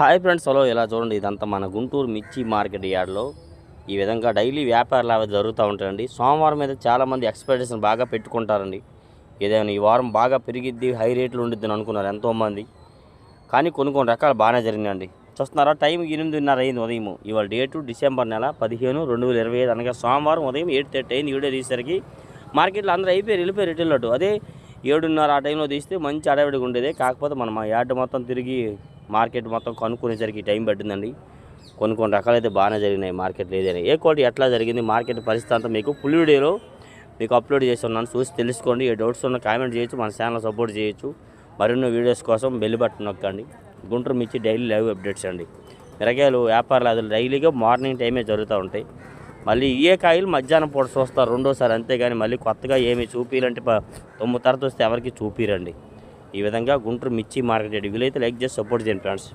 Hi friends hello ఇలా చూడండి ఇదంతా మన గుంటూరు మిర్చి మార్కెట్ యార్డ్లో ఈ విధంగా డైలీ వ్యాపారాలు అవి జరుగుతూ ఉంటాయండి. సోమవారం మీద చాలామంది ఎక్స్పెక్టేషన్ బాగా పెట్టుకుంటారండి. ఏదైనా ఈ వారం బాగా పెరిగిద్ది హై రేట్లు ఉండిద్ది అని అనుకున్నారు ఎంతోమంది. కానీ కొన్ని కొన్ని రకాలు బాగానే జరిగినాయండి. చూస్తున్నారా టైం ఎనిమిదిన్నర అయింది ఉదయం. ఇవాళ డేటు డిసెంబర్ నెల పదిహేను రెండు వేల ఇరవై ఐదు. అనగా సోమవారం ఉదయం ఎయిట్ థర్టీ అయింది. వీడియో తీసేసరికి మార్కెట్లో అందరూ అయిపోయారు వెళ్ళిపోయారు రిటైల్ అదే ఏడున్నర ఆ టైంలో తీస్తే మంచి అడవిడిగా ఉండేది. కాకపోతే మనం ఆ యార్డ్ మొత్తం తిరిగి మార్కెట్ మొత్తం కొనుక్కునేసరికి టైం పట్టిందండి. కొన్ని కొన్ని రకాలైతే బాగానే జరిగినాయి. మార్కెట్లో ఏదైనా ఏ క్వాలిటీ ఎట్లా జరిగింది మార్కెట్ పరిస్థితి అంతా మీకు ఫుల్ వీడియోలో మీకు అప్లోడ్ చేసి ఉన్నాను చూసి తెలుసుకోండి. ఏ డౌట్స్ ఉన్న కామెంట్ చేయొచ్చు మన ఛానల్ సపోర్ట్ చేయొచ్చు. మరిన్ని వీడియోస్ కోసం బెల్ బటన్ నొక్కండి. గుంటూరు మిర్చి డైలీ లైవ్ అప్డేట్స్ అండి. మిరకాయలు వ్యాపారాలు అది డైలీగా మార్నింగ్ టైమే జరుగుతూ ఉంటాయి. మళ్ళీ ఇయే కాయలు మధ్యాహ్నం పూట చూస్తారు రెండోసారి అంతేగాని మళ్ళీ కొత్తగా ఏమి చూపిరంటే తొమ్మిది తరగతి వస్తే ఎవరికి చూపిరండి ఈ విధంగా గుంటూరు మిర్చి మార్కెట్ వీలైతే లైక్ చేసి సపోర్ట్ చేయండి ఫ్రెండ్స్.